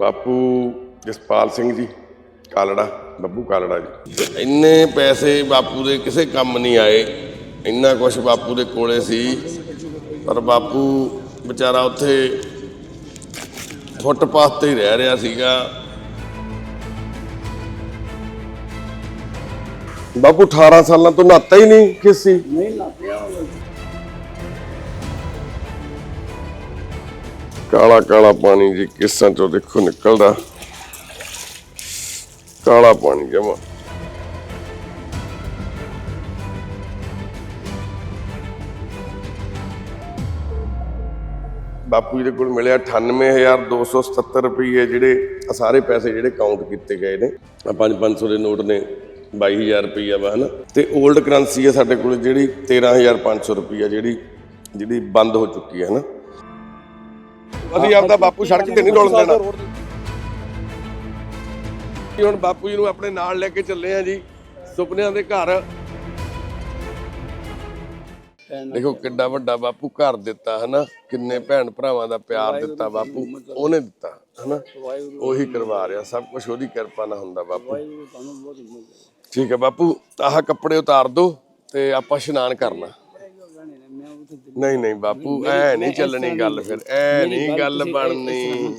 ਬਾਪੂ ਜਸਪਾਲ ਸਿੰਘ ਜੀ ਕਾਲੜਾ ਬੱਬੂ ਕਾਲੜਾ ਜੀ। ਇੰਨੇ ਪੈਸੇ ਬਾਪੂ ਦੇ ਕਿਸੇ ਕੰਮ ਨਹੀਂ ਆਏ। ਇੰਨਾ ਕੁਝ ਬਾਪੂ ਦੇ ਕੋਲੇ ਸੀ। ਪਰ ਬਾਪੂ ਵਿਚਾਰਾ ਉੱਥੇ ਫੁੱਟਪਾਥ ਤੇ ਹੀ ਰਹਿ ਰਿਹਾ ਸੀਗਾ। ਬਾਪੂ 18 ਸਾਲਾਂ ਤੋਂ ਨਹਾਤਾ ਹੀ ਨਹੀਂ ਕਿਸੇ। ਨਹੀਂ ਲਾਪਿਆ ਕਾਲਾ ਕਾਲਾ ਪਾਣੀ ਜੀ ਕਿਸਾਂ ਚੋਂ ਦੇਖੋ ਨਿਕਲਦਾ। ਕਾਲਾ ਪਾਣੀ ਜਮਾ। ਬਾਪੂ ਜੀ ਦੇ ਕੋਲ ਮਿਲਿਆ 98277 ਰੁਪਏ ਜਿਹੜੇ ਸਾਰੇ ਪੈਸੇ ਜਿਹੜੇ ਕਾਊਂਟ ਕੀਤੇ ਗਏ ਨੇ। ਆ 5-500 ਦੇ ਨੋਟ ਨੇ 22000 ਰੁਪਈਆ ਵਾ, ਹਨਾ? ਤੇ 올ਡ ਕਰੰਸੀ ਹੈ ਸਾਡੇ ਕੋਲ ਜਿਹੜੀ 13500 ਰੁਪਈਆ ਜਿਹੜੀ ਜਿਹੜੀ ਬੰਦ ਹੋ ਚੁੱਕੀ ਹੈ ਹਨਾ? ਅਸੀਂ ਆਪਦਾ ਬਾਪੂ ਸੜਕ ਤੇ ਨਹੀਂ ਰੋਲਣ ਦੇਣਾ। ਜੀ ਹੁਣ ਬਾਪੂ ਜੀ ਨੂੰ ਆਪਣੇ ਨਾਲ ਲੈ ਕੇ ਚੱਲੇ ਆ ਜੀ ਸੁਪਨਿਆਂ ਦੇ ਘਰ। ਦੇਖੋ ਕਿੱਡਾ ਵੱਡਾ ਬਾਪੂ ਘਰ ਦਿੱਤਾ ਹਨਾ? ਕਿੰਨੇ ਭੈਣ ਭਰਾਵਾਂ ਦਾ ਪਿਆਰ ਦਿੱਤਾ ਬਾਪੂ ਉਹਨੇ ਦਿੱਤਾ ਹਨਾ? ਉਹੀ ਕਰਵਾ ਰਿਹਾ ਸਭ ਕੁਝ ਉਹਦੀ ਕਿਰਪਾ ਨਾਲ ਹੁੰਦਾ ਬਾਪੂ। ਠੀਕ ਹੈ ਬਾਪੂ ਆਹ ਕੱਪੜੇ ਉਤਾਰ ਦੋ ਤੇ ਆਪਾਂ ਇਸ਼ਨਾਨ ਕਰਨਾ। ਨਹੀਂ ਨਹੀਂ ਬਾਪੂ ਐ ਨਹੀਂ ਚੱਲਣੀ ਗੱਲ ਫਿਰ ਐ ਨਹੀਂ ਗੱਲ ਬਣਨੀ।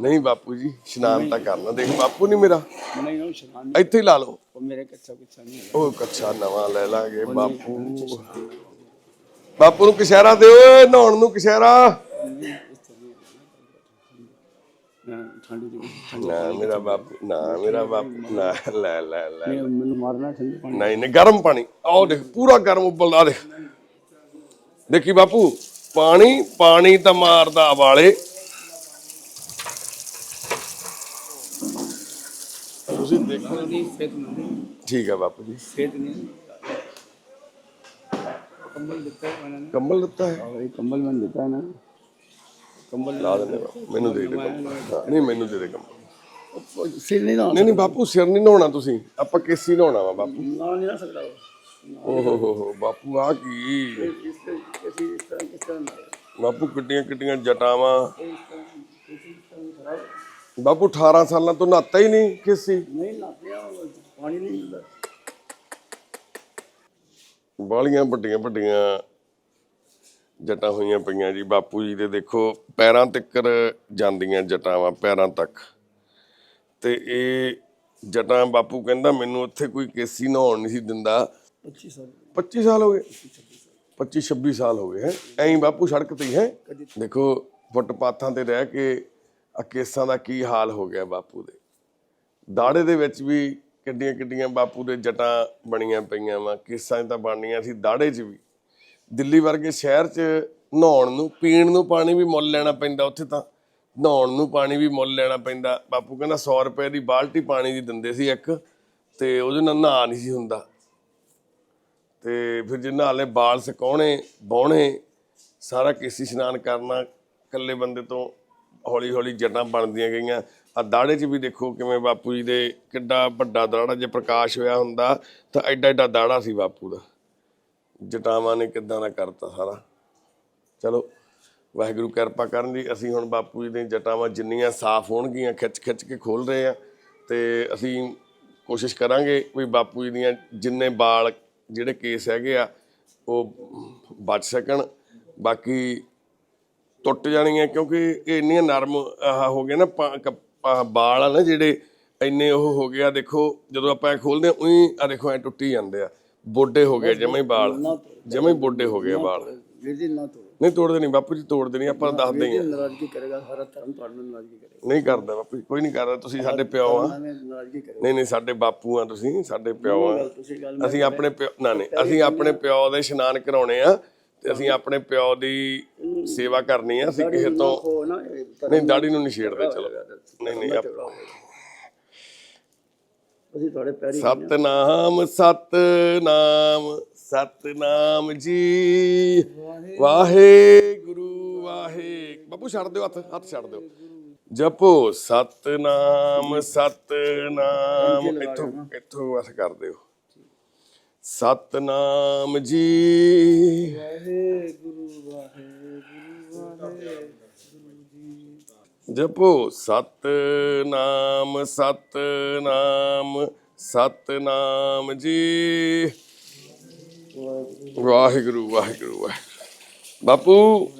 ਨਹੀਂ ਬਾਪੂ ਜੀ ਇਸ਼ਨਾਨ ਤਾਂ ਕਰਨਾ ਦੇਖ ਬਾਪੂ ਨਹੀਂ ਮੇਰਾ। ਨਹੀਂ ਨਾ ਸ਼ਾਨ ਇੱਥੇ ਹੀ ਲਾ ਲਓ। ਉਹ ਮੇਰੇ ਕੱਚਾ ਕੁੱਚਾ ਨਹੀਂ ਉਹ ਕੱਛਾ ਨਵਾਂ ਲੈ ਲਾਂਗੇ ਬਾਪੂ। ਬਾਪੂ ਨੂੰ ਕਿਸ਼ਾਰਾ ਓਏ ਨਹਾਉਣ ਨੂੰ ਕਿਸ਼ਾਰਾ ਦੀ ਨਾ। ਮੇਰਾ ਬਾਪੂ ਨਾ ਮੇਰਾ ਬਾਪੂ ਨਾ ਲੈ ਲੈ ਲੈ। ਮੈਨੂੰ ਮਾਰਨਾ ਠੰਡੇ ਪਾਣੀ। ਨਹੀਂ ਨਹੀਂ ਗਰਮ ਪਾਣੀ। ਆਓ ਦੇਖ ਪੂਰਾ ਗਰਮ ਉਬਲਦਾ ਦੇਖ। ਦੇਖੀ ਬਾਪੂ ਪਾਣੀ ਪਾਣੀ ਤਾਂ ਮਾਰਦਾ ਵਾਲੇ। ਤੁਸੀਂ ਦੇਖੋ ਠੀਕ ਹੈ ਬਾਪੂ ਜੀ। ਸੇਤ ਨਹੀਂ ਕੰਬਲ ਦਿੱਤਾ ਹੈ ਕੰਬਲ ਦਿੱਤਾ ਹੈ? ਇਹ ਕੰਬਲ ਮੈਂ ਦਿੱਤਾ ਨਾ। ਕੰਬਲ ਮੈਨੂੰ ਦੇ ਦੇ ਨਹੀਂ ਮੈਨੂੰ ਦੇ ਦੇ ਕੰਬਲ। ਸਿਰ ਨਹੀਂ ਨਹਾਉਣਾ। ਨਹੀਂ ਨਹੀਂ ਬਾਪੂ ਸਿਰ ਨਹੀਂ ਨਹਾਉਣਾ ਤੁਸੀਂ। ਆਪਾਂ ਕੇਸੀ ਨਹਾਉਣਾ ਵਾ ਬਾਪੂ। ਨਾ ਨਹੀਂ ਨਾ ਸਕਦਾ। ਓਹੋ, ਬਾਪੂ ਆ ਕੀ? ਬਾਪੂ, ਕਿੱਡੀਆਂ ਕਿੱਡੀਆਂ ਜਟਾਵਾਂ। ਬਾਪੂ 18 ਸਾਲਾਂ ਤੋਂ ਨਹਾਤਾ ਹੀ ਨਹੀਂ ਕਿਸੇ। ਨਹੀਂ ਨਹਾਤਿਆ ਪਾਣੀ ਨਹੀਂ ਮਿਲਦਾ ਬਾਲੀਆਂ ਵੱਡੀਆਂ ਵੱਡੀਆਂ ਜਟਾਂ ਹੋਈਆਂ ਪਈਆਂ ਜੀ। ਬਾਪੂ ਜੀ ਦੇ ਦੇਖੋ, ਪੈਰਾਂ ਤੱਕ ਜਾਂਦੀਆਂ ਜਟਾਵਾਂ, ਪੈਰਾਂ ਤੱਕ। ਤੇ ਇਹ ਜਟਾਂ ਬਾਪੂ ਕਹਿੰਦਾ, ਮੈਨੂੰ ਉੱਥੇ ਕੋਈ ਕੇਸੀ ਨਹਾਉਣ ਨਹੀਂ ਸੀ ਦਿੰਦਾ। 25 ਸਾਲ ਹੋ ਗਏ। 25 26 ਸਾਲ ਹੋ ਗਏ ਹੈ। ਐਂ ਬਾਪੂ ਸੜਕ ਤੇ ਹੈ ਦੇਖੋ ਫੁੱਟਪਾਥਾਂ ਤੇ ਰਹਿ ਕੇ ਆ ਕੇਸਾਂ ਦਾ ਕੀ ਹਾਲ ਹੋ ਗਿਆ ਬਾਪੂ ਦੇ। ਦਾੜੇ ਦੇ ਵਿੱਚ ਵੀ ਕਿੱਡੀਆਂ ਕਿੱਡੀਆਂ ਬਾਪੂ ਦੇ ਜਟਾਂ ਬਣੀਆਂ ਪਈਆਂ ਵਾ। ਕੇਸਾਂ 'ਚ ਤਾਂ ਬਣਨੀਆਂ ਸੀ ਦਾੜੇ 'ਚ ਵੀ। ਦਿੱਲੀ ਵਰਗੇ ਸ਼ਹਿਰ 'ਚ ਨਹਾਉਣ ਨੂੰ ਪੀਣ ਨੂੰ ਪਾਣੀ ਵੀ ਮੁੱਲ ਲੈਣਾ ਪੈਂਦਾ ਉੱਥੇ ਤਾਂ। ਨਹਾਉਣ ਨੂੰ ਪਾਣੀ ਵੀ ਮੁੱਲ ਲੈਣਾ ਪੈਂਦਾ। ਬਾਪੂ ਕਹਿੰਦਾ 100 ਰੁਪਏ ਦੀ ਬਾਲਟੀ ਪਾਣੀ ਦੀ ਦਿੰਦੇ ਸੀ ਇੱਕ ਤੇ ਉਹਦੇ ਨਾਲ ਨਹਾ ਨਹੀਂ ਸੀ ਹੁੰਦਾ। ਤੇ ਫਿਰ ਜਿੰਨਾ ਹਾਲੇ ਬਾਲ ਸੁਕਾਉਣੇ ਬਾਉਣੇ ਸਾਰਾ ਕੇਸੀ ਇਸ਼ਨਾਨ ਕਰਨਾ, ਇਕੱਲੇ ਬੰਦੇ ਤੋਂ ਹੌਲੀ ਹੌਲੀ ਜਟਾਂ ਬਣਦੀਆਂ ਗਈਆਂ। ਆ ਦਾੜੇ 'ਚ ਵੀ ਦੇਖੋ ਕਿਵੇਂ ਬਾਪੂ ਜੀ ਦੇ ਕਿੱਡਾ ਵੱਡਾ ਦਾੜਾ ਜੇ ਪ੍ਰਕਾਸ਼ ਹੋਇਆ ਹੁੰਦਾ ਤਾਂ ਐਡਾ ਐਡਾ ਦਾੜਾ ਸੀ ਬਾਪੂ ਦਾ। ਜਟਾਵਾਂ ਨੇ ਕਿੱਦਾਂ ਦਾ ਕਰਤਾ ਸਾਰਾ। ਚਲੋ, ਵਾਹਿਗੁਰੂ ਕਿਰਪਾ ਕਰਨ ਦੀ, ਅਸੀਂ ਹੁਣ ਬਾਪੂ ਜੀ ਦੀਆਂ ਜਟਾਵਾਂ ਜਿੰਨੀਆਂ ਸਾਫ਼ ਹੋਣਗੀਆਂ ਖਿੱਚ ਖਿੱਚ ਕੇ ਖੋਲ ਰਹੇ ਆ ਤੇ ਅਸੀਂ ਕੋਸ਼ਿਸ਼ ਕਰਾਂਗੇ ਵੀ ਬਾਪੂ ਜੀ ਦੀਆਂ ਜਿੰਨੇ ਵਾਲ ਜਿਹੜੇ ਕੇਸ ਹੈਗੇ ਆ, ਉਹ ਬਚ ਸਕਣ। ਬਾਕੀ ਟੁੱਟ ਜਾਣੀਆਂ, ਕਿਉਂਕਿ ਇਹ ਇੰਨੀਆਂ ਨਰਮ ਹੋ ਗਏ ਨਾ ਬਾਲ ਆ ਨਾ ਜਿਹੜੇ, ਇੰਨੇ ਉਹ ਹੋ ਗਿਆ ਦੇਖੋ, ਜਦੋਂ ਆਪਾਂ ਇਹ ਖੋਲਦੇ ਉਹੀ ਆ ਦੇਖੋ, ਐ ਟੁੱਟੀ ਜਾਂਦੇ ਆ। ਬੋਡੇ ਹੋ ਗਏ, ਜਮੇ ਹੀ ਬਾਲ। ਜਮੇ ਬੋਡੇ ਹੋ ਗਏ ਬਾਲ। ਵੀਰ ਨਾ ਤੋੜ। ਨਹੀਂ ਤੋੜਦੇ ਨਹੀਂ ਬਾਪੂ ਜੀ ਤੋੜਦੇ ਨਹੀਂ ਆਪਾਂ ਦੱਸਦੇ ਹੀ ਆ ਕਰੇਗਾ ਸਾਰਾ ਧਰਮ ਤੁਹਾਡੇ ਨਾਲ ਕਰੇਗਾ। ਨਹੀਂ ਕਰਦਾ ਬਾਪੂ ਜੀ ਕੋਈ ਨਹੀਂ ਕਰਦਾ ਤੁਸੀਂ ਸਾਡੇ ਪਿਓ ਆ। ਨਹੀਂ ਨਹੀਂ ਸਾਡੇ ਬਾਪੂ ਆ ਤੁਸੀਂ ਸਾਡੇ ਪਿਓ ਆ। ਅਸੀਂ ਆਪਣੇ ਪਿਓ ਨਾ ਨਹੀਂ ਅਸੀਂ ਆਪਣੇ ਪਿਓ ਦੇ ਇਸ਼ਨਾਨ ਕਰਾਉਣੇ ਆ ਤੇ ਅਸੀਂ ਆਪਣੇ ਪਿਓ ਦੀ ਸੇਵਾ ਕਰਨੀ ਆ ਅਸੀਂ ਕਿਸੇ ਤੋਂ ਨਹੀਂ ਦਾੜੀ ਨੂੰ ਨਹੀਂ ਛੇੜਦੇ ਚਲੋ। ਨਹੀਂ ਨਹੀਂ ਅਸੀਂ ਤੁਹਾਡੇ ਪੈਰੀ ਸਤਨਾਮ ਸਤਨਾਮ ਸਤਨਾਮ ਜੀ। ਵਾਹਿਗੁਰੂ। ਵਾਹਿ ਬਾਪੂ ਛੱਡ ਦਿਓ ਹੱਥ ਹੱਥ ਛੱਡ ਦਿਓ। ਜਪੋ ਸਤਨਾਮ ਸਤਨਾਮ। ਇੱਥੋਂ ਇੱਥੋਂ ਬਸ ਕਰ ਦਿਓ। ਸਤਨਾਮ ਜੀ। ਵਾਹਿਗੁਰੂ ਵਾਹਿਗੁਰੂ ਵਾਹਿਗੁਰੂ। ਜੀ ਜਪੋ ਸਤਨਾਮ ਸਤਨਾਮ ਸਤਨਾਮ ਜੀ। ਵਾਹਿਗੁਰੂ ਵਾਹਿਗੁਰੂ ਵਾਹਿਗੁਰੂ। ਬਾਪੂ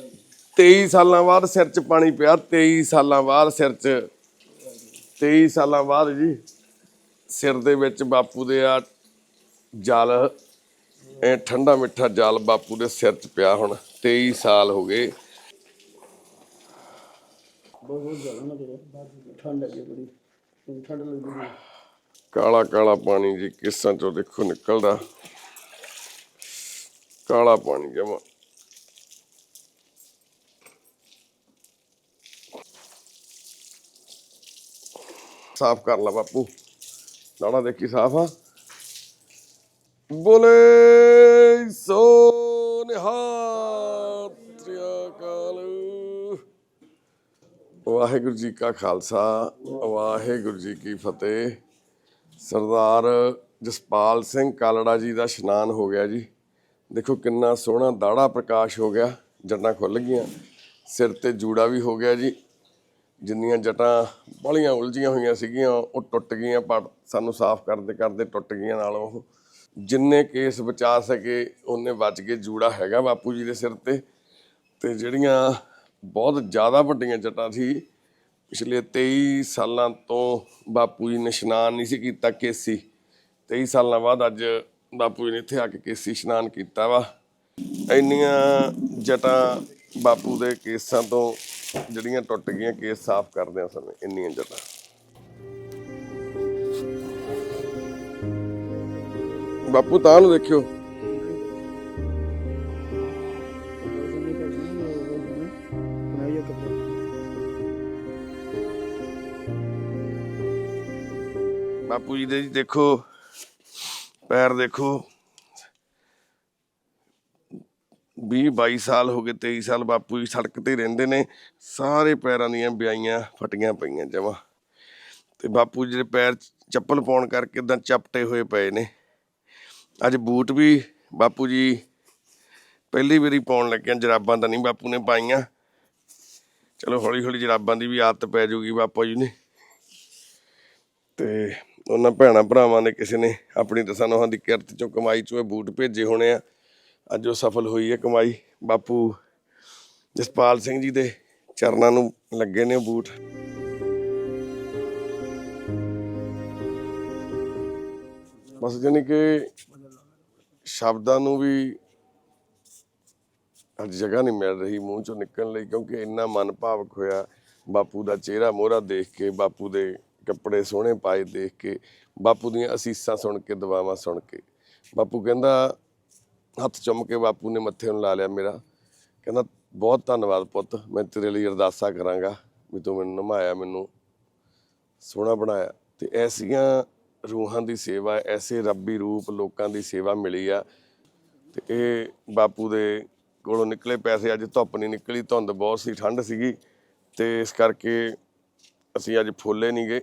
23 ਸਾਲਾਂ ਬਾਅਦ ਸਿਰ 'ਚ ਪਾਣੀ ਪਿਆ 23 ਸਾਲਾਂ ਬਾਅਦ ਸਿਰ 'ਚ 23 ਸਾਲਾਂ ਬਾਅਦ ਜੀ ਸਿਰ ਦੇ ਵਿੱਚ ਬਾਪੂ ਦੇ ਆ ਜਲ ਇਹ ਠੰਡਾ ਮਿੱਠਾ ਜਲ ਬਾਪੂ ਦੇ ਸਿਰ 'ਚ ਪਿਆ ਹੁਣ 23 ਸਾਲ ਹੋ ਗਏ। ਬਹੁਤ ਬਹੁਤ ਜ਼ਿਆਦਾ ਨਾ ਕਰੋ ਠੰਡ ਹੈ ਬੜੀ। ਮੈਨੂੰ ਠੰਡ ਲੱਗਦੀ ਹੈ ਕਾਲਾ ਕਾਲਾ ਪਾਣੀ ਜੀ ਕਿਸਾਂ ਚੋਂ ਦੇਖੋ ਨਿਕਲਦਾ। ਕਾਲਾ ਪਾਣੀ ਜਮਾ। ਸਾਫ਼ ਕਰ ਲਾ ਬਾਪੂ। ਨਾੜਾ ਦੇਖੀ ਸਾਫ਼ ਆ। ਬੋਲੇ ਸੋ ਵਾਹਿਗੁਰੂ ਜੀ ਕਾ ਖਾਲਸਾ, ਵਾਹਿਗੁਰੂ ਜੀ ਕੀ ਫਤਿਹ। ਸਰਦਾਰ ਜਸਪਾਲ ਸਿੰਘ ਕਾਲੜਾ ਜੀ ਦਾ ਇਸ਼ਨਾਨ ਹੋ ਗਿਆ ਜੀ। ਦੇਖੋ ਕਿੰਨਾ ਸੋਹਣਾ ਦਾੜਾ ਪ੍ਰਕਾਸ਼ ਹੋ ਗਿਆ ਜੱਟਾਂ ਖੁੱਲ ਗਈਆਂ, ਸਿਰ ਤੇ ਜੂੜਾ ਵੀ ਹੋ ਗਿਆ ਜੀ। ਜਿੰਨੀਆਂ ਜਟਾਂ ਬੜੀਆਂ ਉਲਝੀਆਂ ਹੋਈਆਂ ਸੀਗੀਆਂ, ਉਹ ਟੁੱਟ ਗਈਆਂ, ਪਰ ਸਾਨੂੰ ਸਾਫ਼ ਕਰਦੇ ਕਰਦੇ ਟੁੱਟ ਗਈਆਂ ਨਾਲ ਉਹ। ਜਿੰਨੇ ਕੇਸ ਬਚਾ ਸਕੇ ਉਹਨੇ ਬਚ ਕੇ ਜੂੜਾ ਹੈਗਾ ਬਾਪੂ ਜੀ ਦੇ ਸਿਰ ਤੇ। ਤੇ ਜਿਹੜੀਆਂ ਬਹੁਤ ਜ਼ਿਆਦਾ ਵੱਡੀਆਂ ਜਟਾਂ ਸੀ। ਪਿਛਲੇ 23 ਸਾਲਾਂ ਤੋਂ ਬਾਪੂ ਜੀ ਨੇ ਇਸ਼ਨਾਨ ਨਹੀਂ ਸੀ ਕੀਤਾ ਕੇਸੀ। 23 ਸਾਲਾਂ ਬਾਅਦ ਅੱਜ ਬਾਪੂ ਜੀ ਨੇ ਇੱਥੇ ਆ ਕੇ ਕੇਸੀ ਇਸ਼ਨਾਨ ਕੀਤਾ ਵਾ। ਇੰਨੀਆਂ ਜਟਾਂ ਬਾਪੂ ਦੇ ਕੇਸਾਂ ਤੋਂ ਜਿਹੜੀਆਂ ਟੁੱਟ ਗਈਆਂ ਕੇਸ ਸਾਫ਼ ਕਰਦੇ ਆ ਸਮੇਂ ਇੰਨੀਆਂ ਜਟਾਂ। ਬਾਪੂ ਤਾਂ ਨੂੰ ਦੇਖਿਓ। ਬਾਪੂ ਜੀ ਦੇ ਜੀ ਦੇਖੋ, ਪੈਰ ਦੇਖੋ। 20 22 ਸਾਲ ਹੋ ਗਏ 23 ਸਾਲ ਬਾਪੂ ਜੀ ਸੜਕ ਤੇ ਰਹਿੰਦੇ ਨੇ। ਸਾਰੇ ਪੈਰਾਂ ਦੀਆਂ ਵਿਆਈਆਂ ਫਟੀਆਂ ਪਈਆਂ ਜਮਾ। ਤੇ ਬਾਪੂ ਜੀ ਦੇ ਪੈਰ ਚੱਪਲ ਪਾਉਣ ਕਰਕੇ ਇਦਾਂ ਚਪਟੇ ਹੋਏ ਪਏ ਨੇ। ਅੱਜ ਬੂਟ ਵੀ ਬਾਪੂ ਜੀ ਪਹਿਲੀ ਵਾਰੀ ਪਾਉਣ ਲੱਗਿਆ ਜਰਾਬਾਂ ਤਾਂ ਨਹੀਂ ਬਾਪੂ ਨੇ ਪਾਈਆਂ। ਚਲੋ ਹੌਲੀ ਹੌਲੀ ਜਰਾਬਾਂ ਦੀ ਵੀ ਆਦਤ ਪੈ ਜੂਗੀ ਬਾਪੂ ਜੀ ਨੇ। ਤੇ ਉਹਨਾਂ ਭੈਣਾਂ ਭਰਾਵਾਂ ਨੇ ਕਿਸੇ ਨੇ ਆਪਣੀ ਦਸਾਂ ਨੋਹਾਂ ਦੀ ਕਿਰਤ ਚੋਂ ਕਮਾਈ ਚੋਂ ਇਹ ਬੂਟ ਭੇਜੇ ਹੋਣੇ ਆ। ਅੱਜ ਉਹ ਸਫਲ ਹੋਈ ਹੈ ਕਮਾਈ। ਬਾਪੂ ਜਸਪਾਲ ਸਿੰਘ ਜੀ ਦੇ ਚਰਨਾਂ ਨੂੰ ਲੱਗੇ ਨੇ ਬੂਟ। ਬਸ ਜਾਨੀ ਕਿ ਸ਼ਬਦਾਂ ਨੂੰ ਵੀ ਅੱਜ ਜਗ੍ਹਾ ਨਹੀਂ ਮਿਲ ਰਹੀ ਮੂੰਹ ਚੋਂ ਨਿਕਲਣ ਲਈ ਕਿਉਂਕਿ ਇੰਨਾ ਮਨ ਭਾਵਕ ਹੋਇਆ ਬਾਪੂ ਦਾ ਚਿਹਰਾ ਮੋਹਰਾ ਦੇਖ ਕੇ ਬਾਪੂ ਦੇ ਕੱਪੜੇ ਸੋਹਣੇ ਪਾਏ ਦੇਖ ਕੇ, ਬਾਪੂ ਦੀਆਂ ਅਸੀਸਾਂ ਸੁਣ ਕੇ, ਦੁਆਵਾਂ ਸੁਣ ਕੇ। ਬਾਪੂ ਕਹਿੰਦਾ, ਹੱਥ ਚੁੰਮ ਕੇ ਬਾਪੂ ਨੇ ਮੱਥੇ ਨੂੰ ਲਾ ਲਿਆ ਮੇਰਾ। ਕਹਿੰਦਾ, ਬਹੁਤ ਧੰਨਵਾਦ ਪੁੱਤ, ਮੈਂ ਤੇਰੇ ਲਈ ਅਰਦਾਸਾਂ ਕਰਾਂਗਾ ਵੀ ਤੂੰ ਮੈਨੂੰ ਨਿਭਾਇਆ ਮੈਨੂੰ ਸੋਹਣਾ ਬਣਾਇਆ। ਤੇ ਐਸੀਆਂ ਰੂਹਾਂ ਦੀ ਸੇਵਾ, ਐਸੇ ਰੱਬੀ ਰੂਪ ਲੋਕਾਂ ਦੀ ਸੇਵਾ ਮਿਲੀ ਆ। ਤੇ ਇਹ ਬਾਪੂ ਦੇ ਕੋਲੋਂ ਨਿਕਲੇ ਪੈਸੇ, ਅੱਜ ਧੁੱਪ ਨਹੀਂ ਨਿਕਲੀ, ਧੁੰਦ ਬਹੁਤ ਸੀ, ਠੰਡ ਸੀਗੀ। ਤੇ ਇਸ ਕਰਕੇ ਅਸੀਂ ਅੱਜ ਫੋਲੇ ਨਹੀਂ ਗਏ।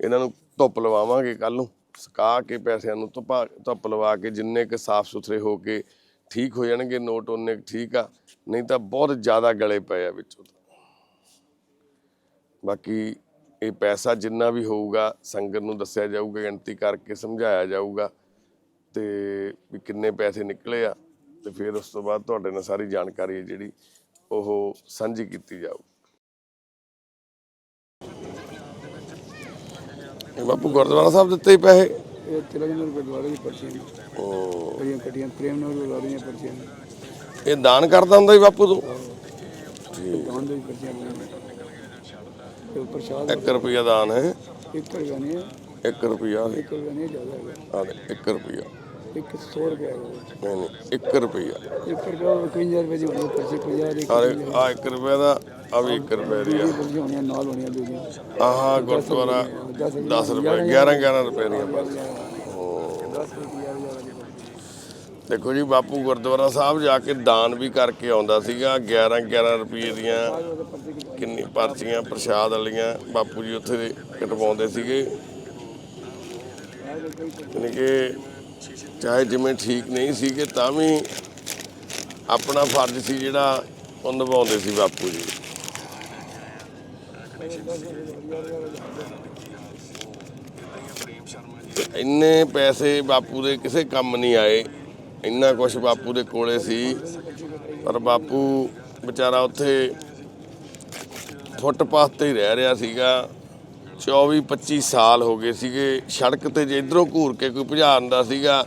ਇਹਨਾਂ ਨੂੰ ਧੁੱਪ ਲਵਾਵਾਂਗੇ ਕੱਲ ਨੂੰ। ਸੁਕਾ ਕੇ ਪੈਸਿਆਂ ਨੂੰ ਧੁੱਪਾ, ਧੁੱਪ ਲਵਾ ਕੇ ਜਿੰਨੇ ਕੁ ਸਾਫ਼ ਸੁਥਰੇ ਹੋ ਕੇ ਠੀਕ ਹੋ ਜਾਣਗੇ, ਨੋਟ ਉਹਨੇ ਕੁ ਠੀਕ ਆ। ਨਹੀਂ ਤਾਂ ਬਹੁਤ ਜ਼ਿਆਦਾ ਗਲੇ ਪਏ ਆ ਵਿੱਚੋਂ ਤਾਂ। ਬਾਕੀ ਇਹ ਪੈਸਾ ਜਿੰਨਾ ਵੀ ਹੋਊਗਾ, ਸੰਗਤ ਨੂੰ ਦੱਸਿਆ ਜਾਊਗਾ, ਗਿਣਤੀ ਕਰਕੇ ਸਮਝਾਇਆ ਜਾਊਗਾ ਤੇ ਵੀ ਕਿੰਨੇ ਪੈਸੇ ਨਿਕਲੇ ਆ ਤੇ ਫਿਰ ਉਸ ਤੋਂ ਬਾਅਦ ਤੁਹਾਡੇ ਨਾਲ ਸਾਰੀ ਜਾਣਕਾਰੀ ਹੈ ਜਿਹੜੀ ਉਹ ਸਾਂਝੀ ਕੀਤੀ ਜਾਊ। ਇਹ ਬਾਪੂ ਗੁਰਦੁਆਰਾ ਸਾਹਿਬ ਦਿੱਤੇ ਹੀ ਪੈਸੇ। ਇਹ ਤਿਲਕ ਨੂੰ ਗੁਰਦੁਆਰੇ ਦੀ ਪਰਚੀਆਂ ਨੇ ਉਹ। ਕੜੀਆਂ ਕੱਟੀਆਂ ਪ੍ਰੇਮ ਨਾਲ ਗੁਰਦੁਆਰੇ ਦੀਆਂ ਪਰਚੀਆਂ ਨੇ। ਇਹ ਦਾਨ ਕਰਦਾ ਹੁੰਦਾ ਸੀ ਬਾਪੂ ਤੂੰ? ਦਾਨ ਦੀ ਪਰਚੀਆਂ ਨੇ। ਤੇ ਪ੍ਰਸ਼ਾਦ 1 ਰੁਪਿਆ ਦਾਨ ਹੈ। ਇੱਕ ਰੁਪਿਆ ਨਹੀਂ ਹੈ। 1 ਰੁਪਿਆ ਇੱਕ ਰੁਪਿਆ ਨਹੀਂ ਜ਼ਿਆਦਾ ਹੈਗਾ। ਆ 1 ਰੁਪਿਆ ਇੱਕ 100 ਰੁਪਿਆ ਨਹੀਂ ਨਹੀਂ 1 ਰੁਪਿਆ ਇੱਕ ਰੁਪਿਆ 51 ਰੁਪਏ ਦੀ ਹੋਣੀ ਹੈ ਪਰਚੀ 50 ਦੀ ਆ ਆ 1 ਰੁਪਏ ਦਾ ਆ ਵੀ 1 ਰੁਪਏ ਦੀ ਆ। ਹੋਣੀਆਂ ਨਾਲ ਹੋਣੀਆਂ ਦੂਜੀਆਂ ਆਹ, ਗੁਰਦੁਆਰਾ 10 ਰੁਪਏ 11 11 ਰੁਪਏ ਦੀਆਂ ਬਸ। 10 ਰੁਪਏ ਦੇਖੋ ਜੀ, ਬਾਪੂ ਗੁਰਦੁਆਰਾ ਸਾਹਿਬ ਜਾ ਕੇ ਦਾਨ ਵੀ ਕਰਕੇ ਆਉਂਦਾ ਸੀਗਾ। 11 11 ਰੁਪਏ ਦੀਆਂ ਕਿੰਨੀ ਪਰਚੀਆਂ, ਪ੍ਰਸ਼ਾਦ ਵਾਲੀਆਂ ਬਾਪੂ ਜੀ ਉੱਥੇ ਦੇ ਕਟਵਾਉਂਦੇ ਸੀਗੇ। ਯਾਨੀ ਕਿ ਚਾਹੇ ਜਿਵੇਂ ਠੀਕ ਨਹੀਂ ਸੀਗੇ, ਤਾਂ ਵੀ ਆਪਣਾ ਫਰਜ਼ ਸੀ ਜਿਹੜਾ ਉਹ ਨਿਭਾਉਂਦੇ ਸੀ ਬਾਪੂ ਜੀ। ਇੰਨੇ ਪੈਸੇ ਬਾਪੂ ਦੇ ਕਿਸੇ ਕੰਮ ਨਹੀਂ ਆਏ। ਇੰਨਾ ਕੁਝ ਬਾਪੂ ਦੇ ਕੋਲੇ ਸੀ। ਪਰ ਬਾਪੂ ਵਿਚਾਰਾ ਉੱਥੇ ਫੁੱਟਪਾਥ ਤੇ ਹੀ ਰਹਿ ਰਿਹਾ ਸੀਗਾ। 24 25 ਸਾਲ ਹੋ ਗਏ ਸੀਗੇ। ਸੜਕ ਤੇ ਜੇ ਇਧਰੋਂ ਘੂਰ ਕੇ ਕੋਈ ਭਜਾ ਆਉਂਦਾ ਸੀਗਾ,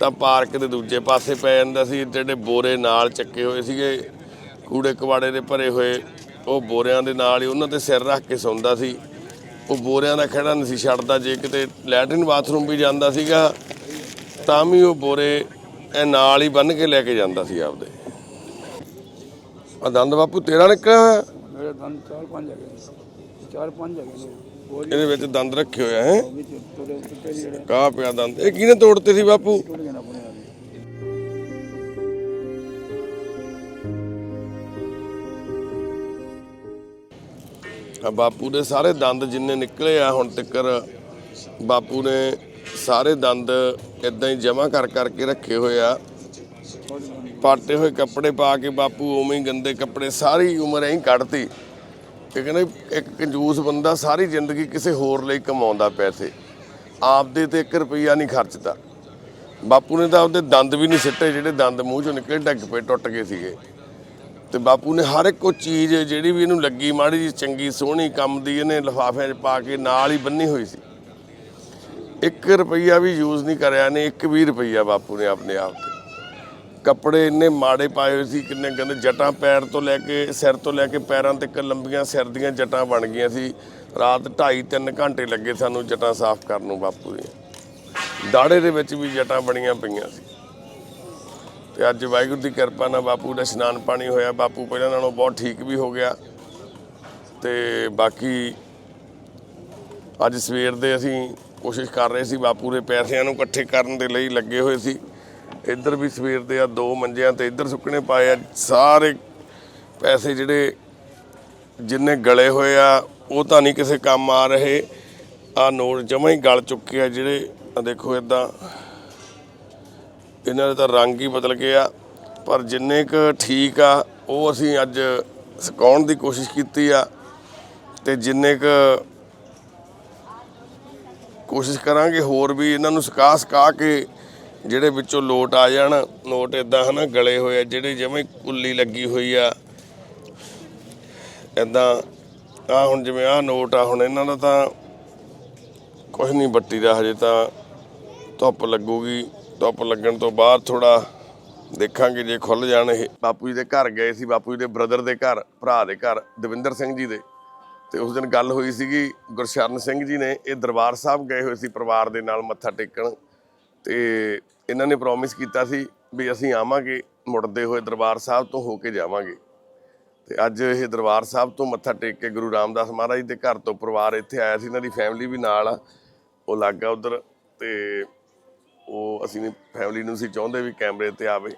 ਤਾਂ ਪਾਰਕ ਦੇ ਦੂਜੇ ਪਾਸੇ ਪੈ ਜਾਂਦਾ ਸੀ, ਜਿਹੜੇ ਬੋਰੇ ਨਾਲ ਚੱਕੇ ਹੋਏ ਸੀਗੇ ਕੂੜੇ ਕਵਾੜੇ ਦੇ ਭਰੇ ਹੋਏ। ਉਹ ਬੋਰਿਆਂ ਦੇ ਨਾਲ ਹੀ ਉਹਨਾਂ ਤੇ ਸਿਰ ਰੱਖ ਕੇ ਸੌਂਦਾ ਸੀ। ਉਹ ਬੋਰਿਆਂ ਦਾ ਖੜਾ ਨਹੀਂ ਸੀ ਛੱਡਦਾ ਜੇ ਕਿਤੇ ਲੈਟਰਿਨ ਬਾਥਰੂਮ ਵੀ ਜਾਂਦਾ ਸੀਗਾ ਤਾਂ ਵੀ ਉਹ ਬੋਰੇ ਇਹ ਨਾਲ ਹੀ ਬੰਨ ਕੇ ਲੈ ਕੇ ਜਾਂਦਾ ਸੀ ਆਪਦੇ। ਆ ਦੰਦ ਬਾਪੂ ਤੇਰਾ ਨਿਕਲਿਆ ਹੋਇਆ? ਮੇਰੇ ਦੰਦ ਚਾਰ ਪੰਜ ਹੈਗੇ ਚਾਰ ਪੰਜ ਹੈਗੇ ਨੇ। ਇਹਦੇ ਵਿੱਚ ਦੰਦ ਰੱਖੇ ਹੋਏ ਆ ਹੈ? ਕਾ ਪਿਆ ਦੰਦ? ਇਹ ਕਿਹਨੇ ਤੋੜਤੇ ਸੀ ਬਾਪੂ? ਬਾਪੂ ਦੇ ਸਾਰੇ ਦੰਦ ਜਿੰਨੇ ਨਿਕਲੇ ਆ ਹੁਣ ਤੱਕਰ, ਬਾਪੂ ਨੇ ਸਾਰੇ ਦੰਦ ਇਦਾਂ ਹੀ ਜਮਾ ਕਰ ਕਰਕੇ ਰੱਖੇ ਹੋਏ ਆ। ਪਾਟੇ ਹੋਏ ਕੱਪੜੇ ਪਾ ਕੇ ਬਾਪੂ ਉਵੇਂ ਹੀ ਗੰਦੇ ਕੱਪੜੇ ਸਾਰੀ ਉਮਰ ਐਂ ਹੀ ਕੱਢਤੀ। ਇਹ ਕਹਿੰਦੇ ਇੱਕ ਕੰਜੂਸ ਬੰਦਾ ਸਾਰੀ ਜ਼ਿੰਦਗੀ ਕਿਸੇ ਹੋਰ ਲਈ ਕਮਾਉਂਦਾ ਪੈਸੇ ਆਪਦੇ ਤੇ 1 ਰੁਪਈਆ ਨਹੀਂ ਖਰਚਦਾ। ਬਾਪੂ ਨੇ ਤਾਂ ਉਹਦੇ ਦੰਦ ਵੀ ਨਹੀਂ ਸਿੱਟੇ ਜਿਹੜੇ ਦੰਦ ਮੂੰਹ ਚੋਂ ਨਿਕਲੇ, ਡੱਗ ਪਏ, ਟੁੱਟ ਗਏ ਸੀਗੇ। ਤੇ ਬਾਪੂ ਨੇ ਹਰ ਇੱਕ ਉਹ ਚੀਜ਼ ਜਿਹੜੀ ਵੀ ਇਹਨੂੰ ਲੱਗੀ, ਮਾੜੀ ਜੀ ਚੰਗੀ, ਸੋਹਣੀ ਕੰਮ ਦੀ ਇਹਨੇ ਲਿਫਾਫਿਆਂ 'ਚ ਪਾ ਕੇ ਨਾਲ ਹੀ ਬੰਨੀ ਹੋਈ ਸੀ। 1 ਰੁਪਈਆ ਵੀ ਯੂਜ਼ ਨਹੀਂ ਕਰਿਆ ਨੇ 1 ਵੀ ਰੁਪਈਆ ਬਾਪੂ ਨੇ ਆਪਣੇ ਆਪ ਤੇ। ਕੱਪੜੇ ਇੰਨੇ ਮਾੜੇ ਪਾਏ ਹੋਏ ਸੀ, ਕਿੰਨੇ ਗੰਦੇ ਜਟਾਂ ਪੈਰ ਤੋਂ ਲੈ ਕੇ, ਸਿਰ ਤੋਂ ਲੈ ਕੇ ਪੈਰਾਂ ਤੱਕ ਲੰਬੀਆਂ ਸਿਰ ਦੀਆਂ ਜਟਾਂ ਬਣ ਗਈਆਂ ਸੀ। ਰਾਤ 2.5 3 ਘੰਟੇ ਲੱਗੇ ਸਾਨੂੰ ਜਟਾਂ ਸਾਫ਼ ਕਰਨ ਨੂੰ ਬਾਪੂ ਦੀਆਂ। ਦਾੜੇ ਦੇ ਵਿੱਚ ਵੀ ਜਟਾਂ ਬਣੀਆਂ ਪਈਆਂ ਸੀ। ਤੇ ਅੱਜ ਵਾਹਿਗੁਰੂ ਦੀ ਕਿਰਪਾ ਨਾਲ ਬਾਪੂ ਦਾ ਇਸ਼ਨਾਨ ਪਾਣੀ ਹੋਇਆ। ਬਾਪੂ ਪਹਿਲਾਂ ਨਾਲੋਂ ਬਹੁਤ ਠੀਕ ਵੀ ਹੋ ਗਿਆ ਤੇ ਬਾਕੀ ਅੱਜ ਸਵੇਰ ਦੇ ਅਸੀਂ ਕੋਸ਼ਿਸ਼ ਕਰ ਰਹੇ ਸੀ ਬਾਪੂ ਦੇ ਪੈਸਿਆਂ ਨੂੰ ਇਕੱਠੇ ਕਰਨ ਦੇ ਲਈ ਲੱਗੇ ਹੋਏ ਸੀ। ਇੱਧਰ ਵੀ ਸਵੇਰ ਦੇ ਆ ਦੋ ਮੰਜਿਆਂ ਤੇ ਇੱਧਰ ਸੁੱਕਣੇ ਪਾਏ ਆ। ਸਾਰੇ ਪੈਸੇ ਜਿਹੜੇ ਜਿੰਨੇ ਗਲੇ ਹੋਏ ਆ, ਉਹ ਤਾਂ ਨਹੀਂ ਕਿਸੇ ਕੰਮ ਆ ਰਹੇ। ਆ ਨੋਟ ਜਮਾਂ ਹੀ ਗਲ ਚੁੱਕੇ ਆ ਜਿਹੜੇ। ਦੇਖੋ ਇਦਾਂ ਇਹਨਾਂ ਦਾ ਤਾਂ ਰੰਗ ਹੀ ਬਦਲ ਗਿਆ ਪਰ ਜਿੰਨੇ ਕੁ ਠੀਕ ਆ, ਉਹ ਅਸੀਂ ਅੱਜ ਸੁਕਾਉਣ ਦੀ ਕੋਸ਼ਿਸ਼ ਕੀਤੀ ਆ ਤੇ ਜਿੰਨੇ ਕੁ ਕੋਸ਼ਿਸ਼ ਕਰਾਂਗੇ ਹੋਰ ਵੀ ਇਹਨਾਂ ਨੂੰ ਸਕਾ ਸਕਾ ਕੇ ਜਿਹੜੇ ਵਿੱਚੋਂ ਲੋਟ ਆ ਜਾਣ ਨੋਟ ਇਦਾਂ ਹਨਾ ਗਲੇ ਹੋਏ ਆ, ਜਿਹੜੇ ਜਿਵੇਂ ਕੁੱਲੀ ਲੱਗੀ ਹੋਈ ਆ। ਇਦਾਂ ਆ ਹੁਣ ਜਿਵੇਂ ਆ ਨੋਟ ਆ, ਹੁਣ ਇਹਨਾਂ ਦਾ ਤਾਂ ਕੁਝ ਨਹੀਂ ਬੱਟੀ ਦਾ ਹਜੇ ਤਾਂ ਧੁੱਪ ਲੱਗੂਗੀ। ਧੁੱਪ ਲੱਗਣ ਤੋਂ ਬਾਅਦ ਥੋੜਾ ਦੇਖਾਂਗੇ ਜੇ ਖੁੱਲ ਜਾਣ ਇਹ। ਬਾਪੂ ਜੀ ਦੇ ਘਰ ਗਏ ਸੀ, ਬਾਪੂ ਜੀ ਦੇ ਬ੍ਰਦਰ ਦੇ ਘਰ, ਭਰਾ ਦੇ ਘਰ, ਦਵਿੰਦਰ ਸਿੰਘ ਜੀ ਦੇ। ਤੇ ਉਸ ਦਿਨ ਗੱਲ ਹੋਈ ਸੀਗੀ, ਗੁਰਸ਼ਰਨ ਸਿੰਘ ਜੀ ਨੇ ਇਹ ਦਰਬਾਰ ਸਾਹਿਬ ਗਏ ਹੋਏ ਸੀ ਪਰਿਵਾਰ ਦੇ ਨਾਲ ਮੱਥਾ ਟੇਕਣ। ਤੇ ਇਹਨਾਂ ਨੇ ਪ੍ਰੋਮਿਸ ਕੀਤਾ ਸੀ ਵੀ ਅਸੀਂ ਆਵਾਂਗੇ, ਮੁੜਦੇ ਹੋਏ ਦਰਬਾਰ ਸਾਹਿਬ ਤੋਂ ਹੋ ਕੇ ਜਾਵਾਂਗੇ। ਤੇ ਅੱਜ ਇਹ ਦਰਬਾਰ ਸਾਹਿਬ ਤੋਂ ਮੱਥਾ ਟੇਕ ਕੇ ਗੁਰੂ ਰਾਮਦਾਸ ਮਹਾਰਾਜ ਦੇ ਘਰ ਤੋਂ ਪਰਿਵਾਰ ਇੱਥੇ ਆਇਆ ਸੀ, ਇਹਨਾਂ ਦੀ ਫੈਮਿਲੀ ਵੀ ਨਾਲ ਆ, ਉਹ ਲੱਗਾ ਉਧਰ। ਤੇ ਉਹ ਅਸੀਂ ਫੈਮਿਲੀ ਨੂੰ ਸੀ ਚਾਹੁੰਦੇ ਵੀ ਕੈਮਰੇ ਤੇ ਆਵੇ।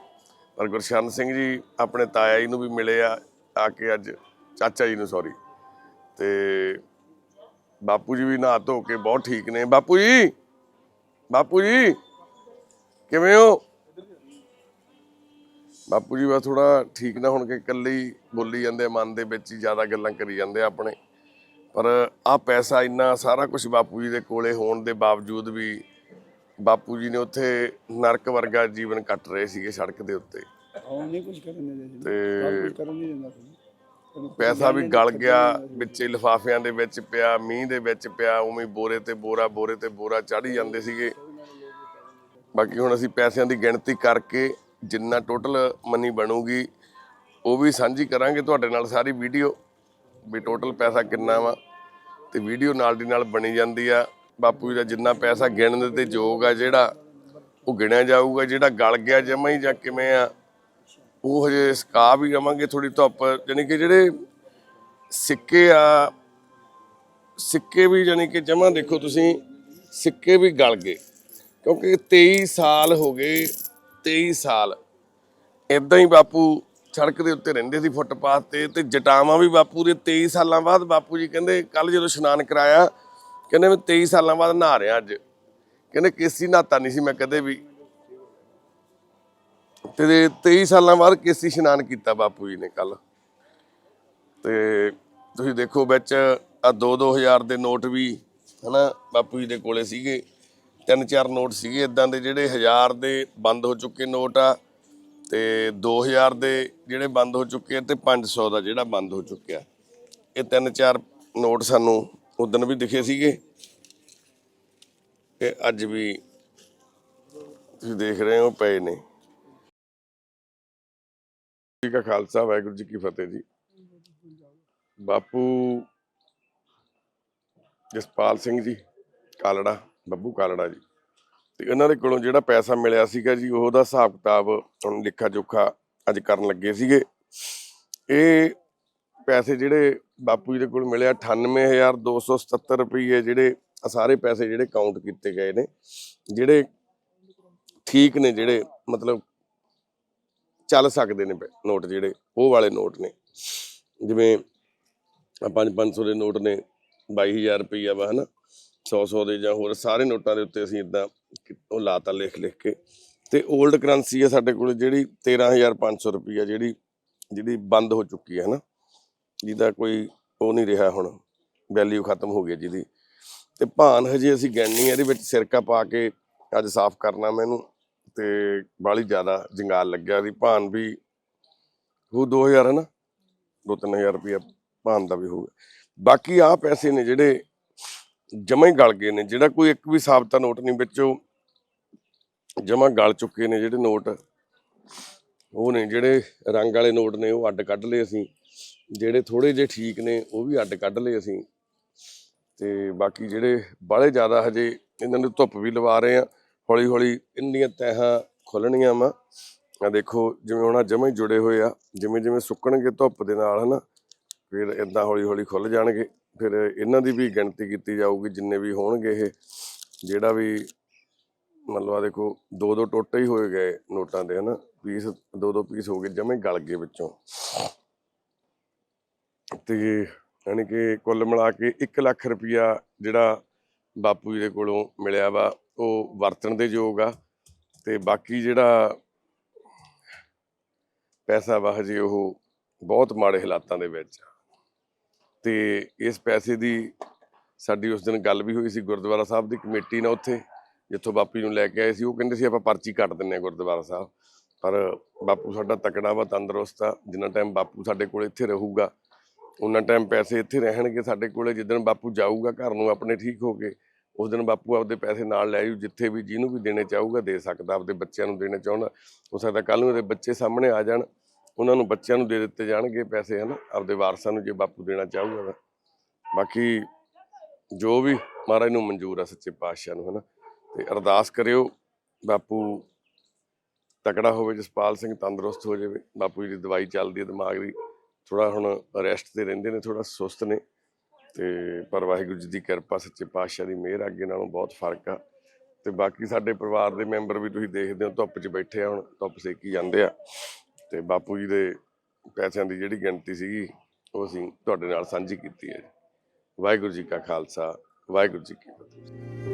ਪਰ ਗੁਰਸ਼ਰਨ ਸਿੰਘ ਜੀ ਆਪਣੇ ਤਾਇਆ ਜੀ ਨੂੰ ਵੀ ਮਿਲੇ ਆ ਆ ਕੇ ਅੱਜ ਚਾਚਾ ਜੀ ਨੂੰ ਸੌਰੀ ਤੇ ਬਾਪੂ ਜੀ ਵੀ ਨਹਾ ਧੋ ਕੇ ਬਹੁਤ ਠੀਕ ਨੇ। ਬਾਪੂ ਜੀ! ਬਾਪੂ ਜੀ! ਕਿਵੇਂ ਹੋ? ਬਾਪੂ ਜੀ ਬਸ ਥੋੜਾ ਠੀਕ ਨਾ ਹੋਣ ਕੇ ਇਕੱਲੇ ਹੀ ਬੋਲੀ ਜਾਂਦੇ ਆ, ਮਨ ਦੇ ਵਿੱਚ ਹੀ ਜ਼ਿਆਦਾ ਗੱਲਾਂ ਕਰੀ ਜਾਂਦੇ ਆ ਆਪਣੇ। ਪਰ ਆ ਪੈਸਾ ਇੰਨਾ ਸਾਰਾ ਕੁਝ ਬਾਪੂ ਜੀ ਦੇ ਕੋਲੇ ਹੋਣ ਦੇ ਬਾਵਜੂਦ ਵੀ ਬਾਪੂ ਜੀ ਨੇ ਉੱਥੇ ਨਰਕ ਵਰਗਾ ਜੀਵਨ ਕੱਟ ਰਹੇ ਸੀਗੇ ਸੜਕ ਦੇ ਉੱਤੇ। ਉਹ ਨਹੀਂ ਕੁਝ ਕਰਨ ਦਿੰਦੇ। ਸੀ ਤੇ ਕੁਝ ਕਰਨ ਨਹੀਂ ਦਿੰਦਾ ਸੀ। ਪੈਸਾ ਵੀ ਗਲ ਗਿਆ ਵਿੱਚੇ ਲਿਫਾਫਿਆਂ ਦੇ ਵਿੱਚ ਪਿਆ ਮੀਂਹ ਦੇ ਵਿੱਚ ਪਿਆ ਉਵੇਂ ਬੋਰੇ ਤੇ ਬੋਰਾ ਬੋਰੇ ਤੇ ਬੋਰਾ ਚੜ੍ਹੀ ਜਾਂਦੇ ਸੀਗੇ। ਬਾਕੀ ਹੁਣ ਅਸੀਂ ਪੈਸਿਆਂ ਦੀ ਗਿਣਤੀ ਕਰਕੇ ਜਿੰਨਾ ਟੋਟਲ ਮਨੀ ਬਣੂਗੀ ਉਹ ਵੀ ਸਾਂਝੀ ਕਰਾਂਗੇ ਤੁਹਾਡੇ ਨਾਲ ਸਾਰੀ ਵੀਡੀਓ ਵੀ ਟੋਟਲ ਪੈਸਾ ਕਿੰਨਾ ਵਾ ਤੇ ਵੀਡੀਓ ਨਾਲ ਦੀ ਨਾਲ ਬਣੀ ਜਾਂਦੀ ਆ। ਬਾਪੂ ਜੀ ਦਾ ਜਿੰਨਾ ਪੈਸਾ ਗਿਣਨ ਦੇ ਯੋਗ ਆ ਜਿਹੜਾ, ਉਹ ਗਿਣਿਆ ਜਾਊਗਾ, ਜਿਹੜਾ ਗਲ ਗਿਆ ਜਮਾ ਹੀ ਜਾਂ ਕਿਵੇਂ ਆ, ਉਹ ਹਜੇ ਸਕਾ ਵੀ ਰਵਾਂਗੇ ਥੋੜੀ ਧੁੱਪ, ਜਾਣੀ ਕਿ ਜਿਹੜੇ ਸਿੱਕੇ ਆ, ਸਿੱਕੇ ਵੀ ਜਾਣੀ ਕਿ ਜਮਾ ਦੇਖੋ ਤੁਸੀਂ, ਸਿੱਕੇ ਵੀ ਗਲ ਗਏ, ਕਿਉਂਕਿ 23 ਸਾਲ ਹੋ ਗਏ 23 ਸਾਲ ਇਦਾਂ ਹੀ ਬਾਪੂ ਸੜਕ ਦੇ ਉੱਤੇ ਰਹਿੰਦੇ ਸੀ ਫੁੱਟਪਾਥ ਤੇ ਤੇ ਜਟਾਵਾਂ ਵੀ ਬਾਪੂ ਦੇ 23 ਸਾਲਾਂ ਬਾਅਦ ਬਾਪੂ ਜੀ ਕਹਿੰਦੇ ਕੱਲ ਜਦੋਂ ਇਸ਼ਨਾਨ ਕਰਾਇਆ ਕਹਿੰਦੇ ਮੈਂ 23 ਸਾਲਾਂ ਬਾਅਦ ਨਹਾ ਰਿਹਾ ਅੱਜ। ਕਹਿੰਦੇ ਕੇਸੀ ਨਹਾਤਾ ਨਹੀਂ ਸੀ ਮੈਂ ਕਦੇ ਵੀ। ਤੇ 23 ਸਾਲਾਂ ਬਾਅਦ ਕੇਸੀ ਇਸ਼ਨਾਨ ਕੀਤਾ ਬਾਪੂ ਜੀ ਨੇ ਕੱਲ। ਤੇ ਤੁਸੀਂ ਦੇਖੋ ਵਿੱਚ ਆ 2-2000 ਦੇ ਨੋਟ ਵੀ, ਹਨਾ, ਬਾਪੂ ਜੀ ਦੇ ਕੋਲੇ ਸੀਗੇ। ਤਿੰਨ ਚਾਰ ਨੋਟ ਸੀਗੇ ਇਦਾਂ ਦੇ ਜਿਹੜੇ 1000 ਦੇ ਬੰਦ ਹੋ ਚੁੱਕੇ ਨੋਟ ਆ, ਤੇ 2000 ਦੇ ਜਿਹੜੇ ਬੰਦ ਹੋ ਚੁੱਕੇ ਆ ਤੇ 500 ਦਾ ਜਿਹੜਾ ਬੰਦ ਹੋ ਚੁੱਕਿਆ। ਇਹ ਤਿੰਨ ਚਾਰ ਨੋਟ ਸਾਨੂੰ ਉਦੋਂ ਵੀ ਦਿਖੇ ਸੀਗੇ ਤੇ ਅੱਜ ਵੀ ਤੁਸੀਂ ਦੇਖ ਰਹੇ ਹੋ ਪਏ ਨੇ। ਜੀ ਕਾ ਖਾਲਸਾ, ਵਾਹਿਗੁਰੂ ਜੀ ਕੀ ਫਤਿਹ ਜੀ। ਬਾਪੂ ਜਸਪਾਲ ਸਿੰਘ ਜੀ, ਕਾਲੜਾ, ਬੱਬੂ ਕਾਲੜਾ ਜੀ। ਤੇ ਇਹਨਾਂ ਦੇ ਕੋਲੋਂ ਜਿਹੜਾ ਪੈਸਾ ਮਿਲਿਆ ਸੀਗਾ ਜੀ, ਉਹਦਾ ਹਿਸਾਬ ਕਿਤਾਬ ਹੁਣ ਲਿਖਾ ਜੋਖਾ ਅੱਜ ਕਰਨ ਲੱਗੇ ਸੀਗੇ। ਇਹ ਪੈਸੇ ਜਿਹੜੇ ਬਾਪੂ ਜੀ ਦੇ ਕੋਲ ਮਿਲਿਆ 98277 ਰੁਪਏ ਜਿਹੜੇ ਸਾਰੇ ਪੈਸੇ ਜਿਹੜੇ ਕਾਊਂਟ ਕੀਤੇ ਗਏ ਨੇ, ਜਿਹੜੇ ਠੀਕ ਨੇ, ਜਿਹੜੇ ਮਤਲਬ ਚੱਲ ਸਕਦੇ ਨੇ ਪੈ- ਨੋਟ ਜਿਹੜੇ, ਉਹ ਵਾਲੇ ਨੋਟ ਨੇ। ਜਿਵੇਂ 5-500 ਦੇ ਨੋਟ ਨੇ 22000 ਰੁਪਈਆ ਵਾ, ਹਨਾ? 100-100 ਦੇ ਜਾਂ ਹੋਰ ਸਾਰੇ ਨੋਟਾਂ ਦੇ ਉੱਤੇ ਅਸੀਂ ਇਦਾਂ ਉਹ ਲਾਤਾ ਲਿਖ ਲਿਖ ਕੇ। ਤੇ 올ਡ ਕਰੰਸੀ ਆ ਸਾਡੇ ਕੋਲ, ਜਿਹੜੀ 13500 ਰੁਪਈਆ ਜਿਹੜੀ ਜਿਹੜੀ ਬੰਦ ਹੋ ਚੁੱਕੀ ਹੈ ਹਨਾ? ਜਿਹਦਾ ਕੋਈ ਉਹ ਨਹੀਂ ਰਿਹਾ ਹੁਣ ਵੈਲਿਊ ਖਤਮ ਹੋ ਗਈ ਜਿਹਦੀ। ਤੇ ਭਾਨ ਹਜੇ ਅਸੀਂ ਗਿਣਨੀ ਇਹਦੇ ਵਿੱਚ ਸਿਰਕਾ ਪਾ ਕੇ ਅੱਜ ਸਾਫ਼ ਕਰਨਾ ਮੈਨੂੰ, ਤੇ ਬਾਲੀ ਜ਼ਿਆਦਾ ਜੰਗਾਲ ਲੱਗਿਆ ਦੀ ਭਾਨ ਵੀ ਉਹ 2000 ਹੈ ਨਾ 2-3000 ਰੁਪਇਆ ਭਾਨ ਦਾ ਵੀ ਹੋਊਗਾ। ਬਾਕੀ ਆ ਪੈਸੇ ਨੇ ਜਿਹੜੇ ਜਮਾ ਹੀ ਗਲ ਗਏ ਨੇ, ਜਿਹੜਾ ਕੋਈ ਇੱਕ ਵੀ ਸਾਬਤਾ ਨੋਟ ਨਹੀਂ, ਵਿੱਚੋਂ ਜਮਾ ਗਲ ਚੁੱਕੇ ਨੇ ਜਿਹੜੇ ਨੋਟ, ਉਹ ਨੇ ਜਿਹੜੇ ਰੰਗ ਵਾਲੇ ਨੋਟ ਨੇ, ਉਹ ਅੱਡ ਕੱਢ ਲਏ ਅਸੀਂ। ਜਿਹੜੇ ਥੋੜੇ ਜਿਹੇ ਠੀਕ ਨੇ, ਉਹ ਵੀ ਅੱਡ ਕੱਢ ਲਏ ਅਸੀਂ। ਤੇ ਬਾਕੀ ਜਿਹੜੇ ਬਾਲੇ ਜ਼ਿਆਦਾ ਹਜੇ, ਇਹਨਾਂ ਨੂੰ ਧੁੱਪ ਵੀ ਲਵਾ ਰਹੇ ਆ ਹੌਲੀ ਹੌਲੀ ਇੰਨੀਆਂ ਤਹਾਂ ਖੁੱਲਣੀਆਂ ਵਾ। ਆ ਦੇਖੋ, ਜਿਵੇਂ ਹੁਣ ਜਮੇ ਜੁੜੇ ਹੋਏ ਆ, ਜਿਵੇਂ ਜਿਵੇਂ ਸੁੱਕਣਗੇ ਧੁੱਪ ਦੇ ਨਾਲ, ਹਨਾ, ਫਿਰ ਇਦਾਂ ਹੌਲੀ ਹੌਲੀ ਖੁੱਲ ਜਾਣਗੇ। ਫਿਰ ਇਹਨਾਂ ਦੀ ਵੀ ਗਿਣਤੀ ਕੀਤੀ ਜਾਊਗੀ, ਜਿੰਨੇ ਵੀ ਹੋਣਗੇ ਇਹ। ਜਿਹੜਾ ਵੀ ਮਤਲਬ ਆ ਦੇਖੋ ਦੋ ਦੋ ਟੋਟੇ ਹੀ ਹੋਏ ਗਏ ਨੋਟਾਂ ਦੇ, ਹਨਾ। ਪੀਸ ਦੋ ਦੋ ਪੀਸ ਹੋ ਗਏ, ਜਮੇ ਗਲ ਗਏ ਵਿੱਚੋਂ। ਤੇ ਯਾਨੀ ਕਿ ਕੁੱਲ ਮਿਲਾ ਕੇ 1 ਲੱਖ ਰੁਪਇਆ ਜਿਹੜਾ ਬਾਪੂ ਜੀ ਦੇ ਕੋਲੋਂ ਮਿਲਿਆ ਵਾ, ਉਹ ਵਰਤਣ ਦੇ ਯੋਗ ਆ ਤੇ ਬਾਕੀ ਜਿਹੜਾ ਪੈਸਾ ਵਾ ਹਜੇ ਉਹ ਬਹੁਤ ਮਾੜੇ ਹਾਲਾਤਾਂ ਦੇ ਵਿੱਚ ਆ। ਤੇ ਇਸ ਪੈਸੇ ਦੀ ਸਾਡੀ ਉਸ ਦਿਨ ਗੱਲ ਵੀ ਹੋਈ ਸੀ ਗੁਰਦੁਆਰਾ ਸਾਹਿਬ ਦੀ ਕਮੇਟੀ ਨਾਲ ਉੱਥੇ, ਜਿੱਥੋਂ ਬਾਪੂ ਜੀ ਨੂੰ ਲੈ ਕੇ ਆਏ ਸੀ, ਉਹ ਕਹਿੰਦੇ ਸੀ ਆਪਾਂ ਪਰਚੀ ਕੱਟ ਦਿੰਨੇ ਆ ਗੁਰਦੁਆਰਾ ਸਾਹਿਬ। ਪਰ ਬਾਪੂ ਸਾਡਾ ਤਕੜਾ ਵਾ, ਤੰਦਰੁਸਤ ਆ, ਜਿੰਨਾ ਟਾਈਮ ਬਾਪੂ ਸਾਡੇ ਕੋਲ ਇੱਥੇ ਰਹੂਗਾ ਉਹਨਾਂ ਟਾਈਮ ਪੈਸੇ ਇੱਥੇ ਰਹਿਣਗੇ ਸਾਡੇ ਕੋਲੇ ਜਿੱਦਣ ਬਾਪੂ ਜਾਊਗਾ ਘਰ ਨੂੰ ਆਪਣੇ ਠੀਕ ਹੋ ਕੇ, ਉਸ ਦਿਨ ਬਾਪੂ ਆਪਦੇ ਪੈਸੇ ਨਾਲ ਲੈ ਆਊ ਜਿੱਥੇ ਵੀ ਜਿਹਨੂੰ ਵੀ ਦੇਣੇ ਚਾਹੂਗਾ ਦੇ ਸਕਦਾ, ਆਪਦੇ ਬੱਚਿਆਂ ਨੂੰ ਦੇਣੇ ਚਾਹੁੰਦਾ। ਹੋ ਸਕਦਾ ਕੱਲ ਨੂੰ ਇਹਦੇ ਬੱਚੇ ਸਾਹਮਣੇ ਆ ਜਾਣ, ਉਹਨਾਂ ਨੂੰ ਬੱਚਿਆਂ ਨੂੰ ਦੇ ਦਿੱਤੇ ਜਾਣਗੇ ਪੈਸੇ, ਹਨਾ? ਆਪਦੇ ਵਾਰਸਾਂ ਨੂੰ ਜੇ ਬਾਪੂ ਦੇਣਾ ਚਾਹੂਗਾ ਤਾਂ। ਬਾਕੀ ਜੋ ਵੀ ਮਹਾਰਾਜ ਨੂੰ ਮਨਜ਼ੂਰ ਆ ਸੱਚੇ ਪਾਤਸ਼ਾਹ ਨੂੰ, ਹਨਾ? ਤੇ ਅਰਦਾਸ ਕਰਿਓ ਬਾਪੂ ਤਕੜਾ ਹੋਵੇ, ਜਸਪਾਲ ਸਿੰਘ ਤੰਦਰੁਸਤ ਹੋ ਜਾਵੇ, ਬਾਪੂ ਜੀ ਦੀ ਦਵਾਈ ਚੱਲਦੀ ਹੈ ਦਿਮਾਗ ਦੀ। ਥੋੜਾ ਹੁਣ ਰੈਸਟ ਤੇ ਰਹਿੰਦੇ ਨੇ ਥੋੜਾ ਸੁਸਤ ਨੇ ਤੇ ਪਰ ਵਾਹਿਗੁਰੂ ਜੀ ਦੀ ਕਿਰਪਾ, ਸੱਚੇ ਪਾਤਸ਼ਾਹ ਦੀ ਮਿਹਰ ਅੱਗੇ ਨਾਲੋਂ ਬਹੁਤ ਫ਼ਰਕ ਆ। ਤੇ ਬਾਕੀ ਸਾਡੇ ਪਰਿਵਾਰ ਦੇ ਮੈਂਬਰ ਵੀ ਤੁਸੀਂ ਦੇਖਦੇ ਹੋ, ਧੁੱਪ 'ਚ ਬੈਠੇ ਆ ਹੁਣ, ਧੁੱਪ ਸੇਕੀ ਜਾਂਦੇ ਆ। ਤੇ ਬਾਪੂ ਜੀ ਦੇ ਪੈਸਿਆਂ ਦੀ ਜਿਹੜੀ ਗਿਣਤੀ ਸੀਗੀ, ਉਹ ਅਸੀਂ ਤੁਹਾਡੇ ਨਾਲ ਸਾਂਝੀ ਕੀਤੀ ਹੈ ਵਾਹਿਗੁਰੂ ਜੀ ਕਾ ਖਾਲਸਾ, ਵਾਹਿਗੁਰੂ ਜੀ ਕੀ ਫਤਿਹ।